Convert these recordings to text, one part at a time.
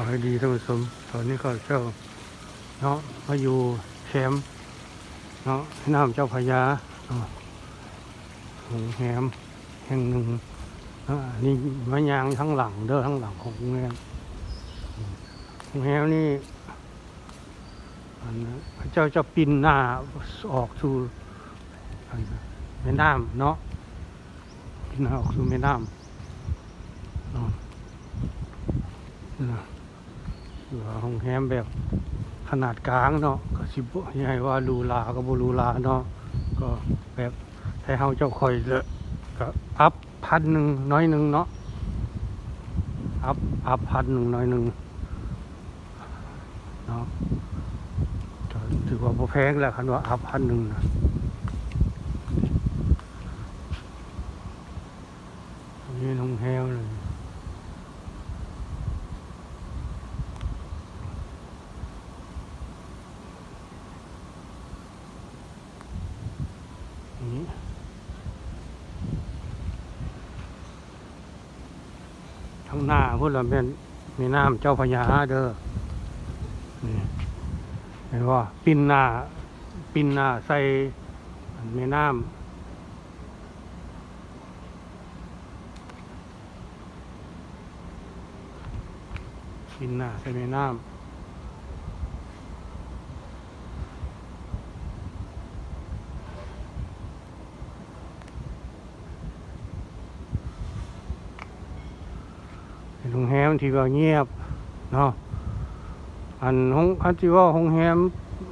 ขอให้ดีท่านผู้ชมตอนนี้ก็เจ้าเนาะมาอยู่แคมป์เนาะน้ำเจ้าพระยาเนาะโรงแรมแห่งหนึ่งนี่มายางทั้งหลังเด้อทั้งหลังของโรงแรมโรงแรมนี่อันนั้นพระเจ้าจะปินหน้าออกสู่แม่น้ำเนาะปินหน้าออกสู่แม่น้ำเนาะ หลือห้องแฮมแบบขนาดกลางเนาะก็สิบใหญ่ว่ารูลาก็บรูลาเนาะก็แบบให้เฮาเจ้าคอยเลยก็อัพพันหนึ่งน้อยหนึ่งเนาะอัพอัพพันหนึ่งน้อยหนึ่งเนาะถือว่าบ่แพงแหละคันว่าอัพพันหนึ่งนะอันนี่น้องแฮวเลย นี้างหน้าพุ่นละเป็นมีน้ำเจ้าพญาเด้อนี่เห็นว่าปินหน้าปินหน้าใส่มีน้ำปินหน้าใส่มีน้ำ โรงแรมที่ว่าเงียบเนาะอันห้องอันที่ว่าห้องแรม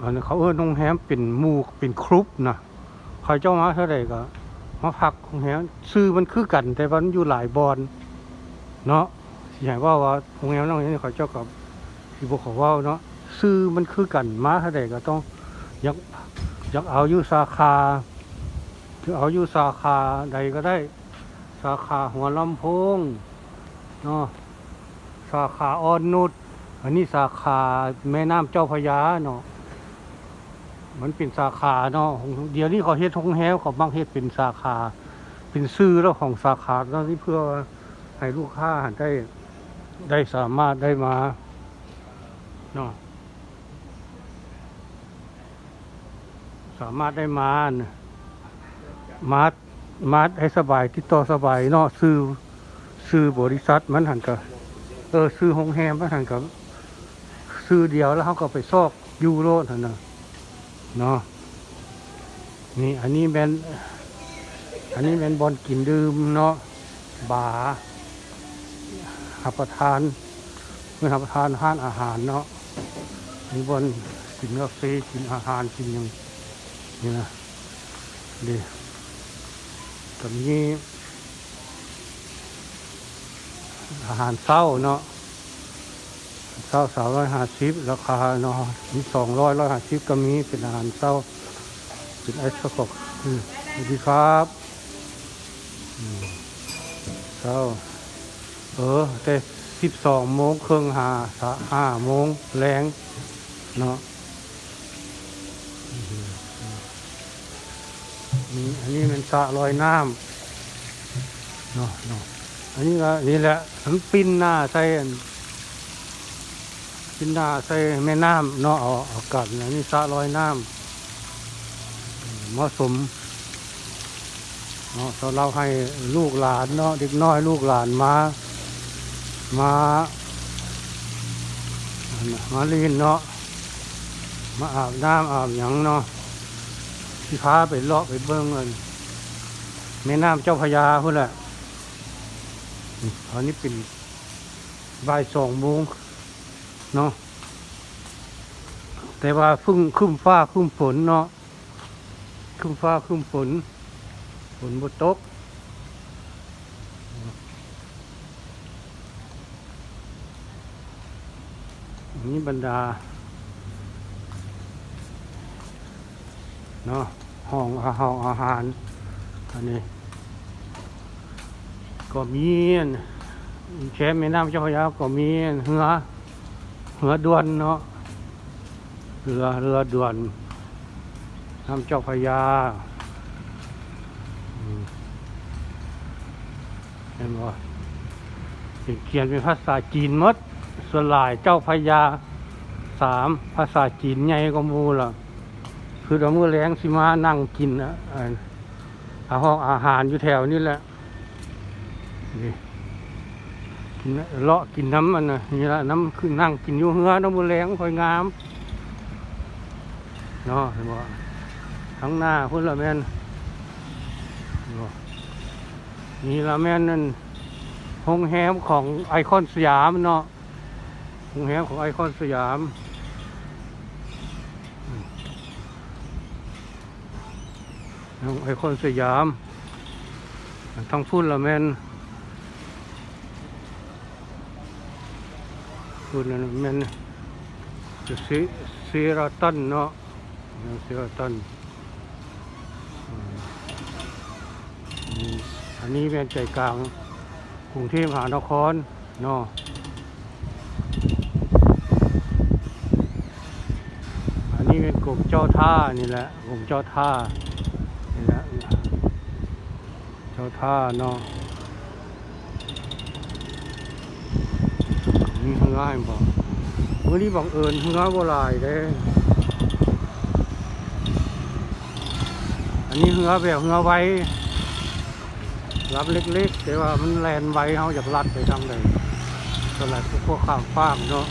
อันเขาเอิ้นห้องแรมเป็นหมู่เป็นครุปนะใครเจ้ามาเท่าใดก็มาพักห้องแรมซื้อมันคือกัน แต่ว่ามันอยู่หลายบอนเนาะสิให้ว่าว่าโรงแรมนั้นนี่เขาเจ้ากับที่บ่เขาว้าเนาะซื้อมันคือกันมาเท่าใดก็ต้องอยากอยากเอาอยู่สาขาเอาอยู่สาขาใดก็ได้ สาขาหัวลำโพงเนาะ สาขาอ่อนนุชอันนี้สาขาแม่น้ำเจ้าพยาเนาะมันเป็นสาขาเนาะของเดี๋ยวนี้เขาเฮ็ดทงแฮวเขาบางเฮ็ดเป็นสาขา เป็นชื่อแล้วของสาขาตอนนี้เพื่อให้ลูกค้าได้ได้สามารถได้มาเนาะสามารถได้มาน่ะมามาให้สบายติดต่อสบายเนาะซื้อซื้อบริษัทมันหันกับ เออซื้อโรงแรมมันหันกับซื้อเดียวแล้วเขาก็ไปซอกยูโรนั่นนะเนาะนี่อันนี้เป็นอันนี้เป็นบอลกินดื่มเนาะบาร์รับประทานเมื่อรับประทานห้านอาหารเนาะมีบอลกินกาแฟกินอาหารกินยังนี่นะดีกับนี้ อาหารเศร้าเนาะเศร้าสาวร้อยห้าสิบราคาเนาะมีสองร้อยร้อยห้าสิบก็มีเป็นอาหารเศร้าเป็นไอซ์สกอืมสวัสดีครับเศร้าเออแต่สิบสองโมงเครึ่องหาสะห้าโมงแรงเนาะอันนี้มันสะลอยน้ำเนาะเนาะ อันนี้ก็นี่แหละมันปิ้นหน้าใส่ปิ้นหน้าใส่แม่น้ำเนาะเอาอากัดอันนี้สะลอยน้ำเหมาะสมเนาะสำหรับให้ลูกหลานเนาะเด็กน้อยลูกหลานมามามาลีนเนาะมาอาบน้ำอาบหยังเนาะที่พาไปเลาะไปเบิ้งเงินแม่น้ำเจ้าพยาพุ่นแหละ อนนี้เป็นบ่ายสองโมงเนาะแต่ว่าพึ่งครึ้มฟ้าครึ้มฝนเนาะครึ้มฟ้าครึ้มฝนฝนบตกนนี้บรรดาเนาะห้องอาหารอันนี้ ก็มีนแค่แม่น้ำเจ้าพระยาก็มีนเรือเรือด่วนเนาะเรือเรือด่วนน้ำเจ้าพระยาเห็นบ่เป็นเขียนเป็นภาษาจีนมดส่วนหลายเจ้าพระยาสามภาษาจีนใหญ่ก็มูล่ะ คือเราเมื่อแรงสิมานั่งกินอะอาอาห้องอาหารอยู่แถวนี้แหละ นี่กินเลาะกินน้ำมันนะนี่ละน้ำคือนั่งกินอยู่เฮือน้ำมือแรงคอยงามเนาะเห็นบ่ทั้งหน้าพุ่นละแม่นนี่ละแม่นนั่นโรงแรมของไอคอนสยามเนาะโรงแรมของไอคอนสยามไอคอนสยามทั้งพุ่นละแม่น พุ่นนั่นแม่นซีซีราตันเนาะซีราตันอันนี้เป็นใจกลางกรุงเทพมหานครเนาะอันนี้เป็นกลุ่มเจ้าท่านี่แหละกลุ่มเจ้าท่านี่แหละเจ้าท่าเนาะ นี่เฮือให้บอกวันนี้บังเอิญเฮือบ่ลายเด้อันนี้เฮือแบบเฮือไว้รับเล็กๆ แต่ว่ามันแลนไว้เขาอยากลัดไปทางใดสลัดพวกพวกข้ามฟากเนาะ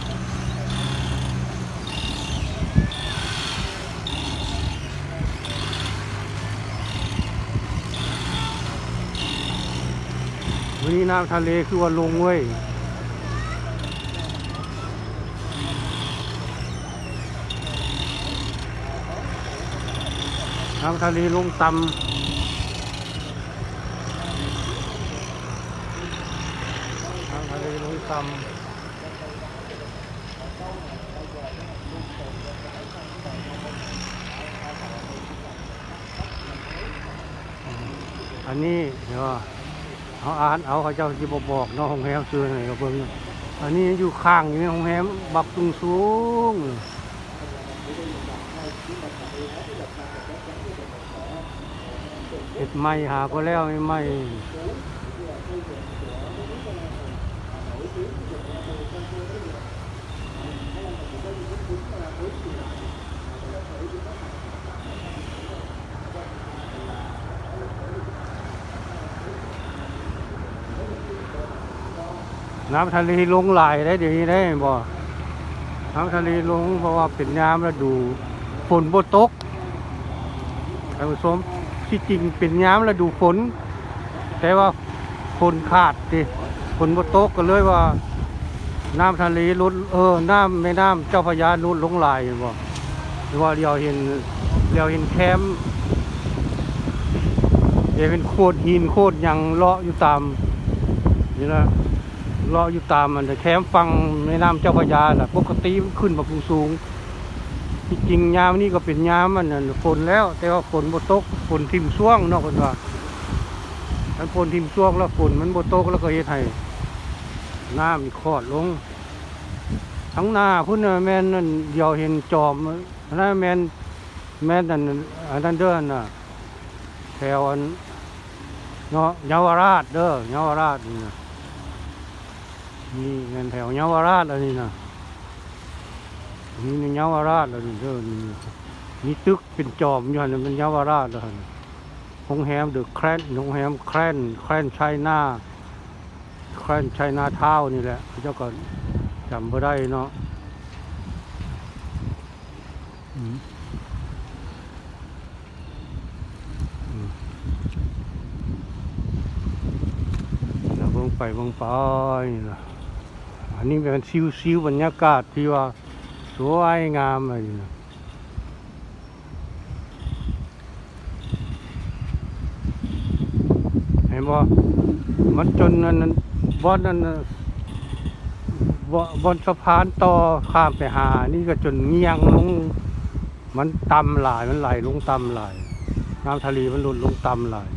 วันนี้น้ำทะเลคือว่าลงเว้ย น้ำทะเลลงต่ำน้ำทะเลลงต่ำอันนี้เดี๋ยวเอาอ่านเอาเขาเจ้าจะบบอกนาะห้องแรมซื้อไหนก็เบิ่งอันนี้อยู่ข้างอยู่ในห้องแรมบักตุงสูง เห็ดไม้หาก็แล้วไม่ไม้น้ำทะเลลงหลายได้เดี๋ยวนี้ได้บ่น้ำทะเลลงเพราะว่าเป็นน้ำฤดูฝนบ่ตกท่านผู้ชม ที่จริงเป็นน้ำฤดูฝน แต่ว่าฝนขาดดิฝนบ่ตกก็เลยว่า น้ำทะเลลดเออ น้ำแม่น้ำเจ้าพระยาลดลงลายเห็นบ่หรือว่าเดียวเห็นเดียวเห็นแคมเดี๋ยวเป็นโคดหินโคดยังเลาะอยู่ตามนี่นะเลาะอยู่ตามมันแต่แคมฟังแม่น้ำเจ้าพระยาน่ะปกติขึ้นมาสูงสูง ที่จริงยามนี่ก็เป็นยามมันน่ะฝนแล้ว แต่ว่าฝนบ่ตกฝนทิ่มช่วงเนาะเพิ่นว่าถ้าฝนทิ่มช่วงแล้วฝนมันบ่ตกแล้วก็เฮ็ดให้น้ำมีคลอดลง ทั้งหน้าพุ่นแมนนั่นเดียวเห็นจอมนนั้นแมนแม่นนั่นอันนั้นเด้อน่ะแถวอันเนาะเยาวราชเด้อเยาวราชนี่นะนี่แมนแถวเยาวราชอันนี้นะ นี่ในเยาวราชอันนี้เด้อนี่มีตึกเป็นจอมอยู่หั่นนะมันเยาวราชแล้วหั่นโรงแรมเดอะแครนโรงแรมแครนแครนไชน่าแคว้นชัยนาเท้านี่แหละเจ้าก็จำบ่ได้เนาะอืมอืมแล้วเบิ่งไปเบิ่งไปนี่ล่ะอันนี้เป็นซิวซิวบรรยากาศที่ว่า สวยงามอะไรนะเห็นบ่มันจนนั่นนั่นบอนนั่นน่ะบ่บนสะพานต่อข้ามไปหา นี่ก็จนเงียงลง มันต่ำหลาย มันไหลลงต่ำหลาย น้ำทะเลมันหลุดลงต่ำหลาย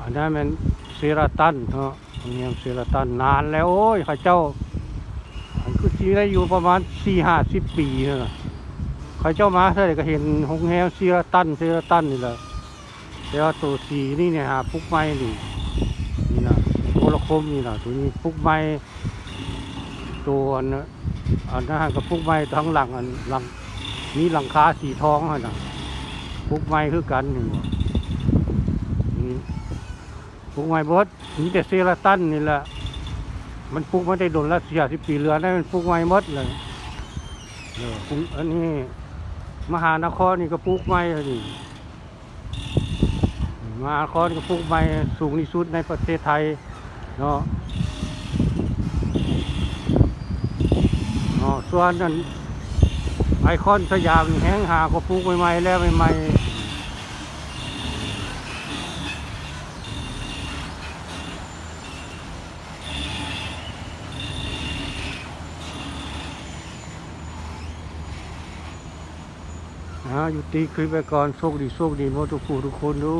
อันนั้นมันเซราตันเนาะ โรงแรมเซราตันนานแล้ว โอ้ยข้าเจ้าอันคือจีได้อยู่ประมาณสี่ห้าสิบปีเนอะข้าเจ้ามาเท่าไหร่ก็เห็นโรงแรมเซราตันเซราตันนี่แหละแต่ว่าตัวสีนี่เนี่ยหาปุกไม้นี่นี่นะโทรคมนี่นะตัวนี้ปุกไม้ตัวอันน่ะอันนั้นกับปุกไม้ทั้งหลังอันหลังมีหลังคาสีทองอะนะปุกไม้คือกันนี่บ่นี่ ปลุกไม้บดมีแต่เซราตันนี่แหละมันปลูกมาได้โดนละสี่สิบปีเรือนนั่นมันปลูกไม้หมดเลยเออปลูกอันนี้มหานครนี่ก็ปลูกไม้นี่มหานครนี่ก็ปลูกไม้สูงที่สุดในประเทศไทยเนาะส่วนนั้นไอคอนสยามแห้งหาก็ปลูกใหม่ๆแล้วใหม่ๆอ่าอ ยู่ตีคลิปไปก่อนโชคดีโชคดีหมดทุกคูทุกคนดู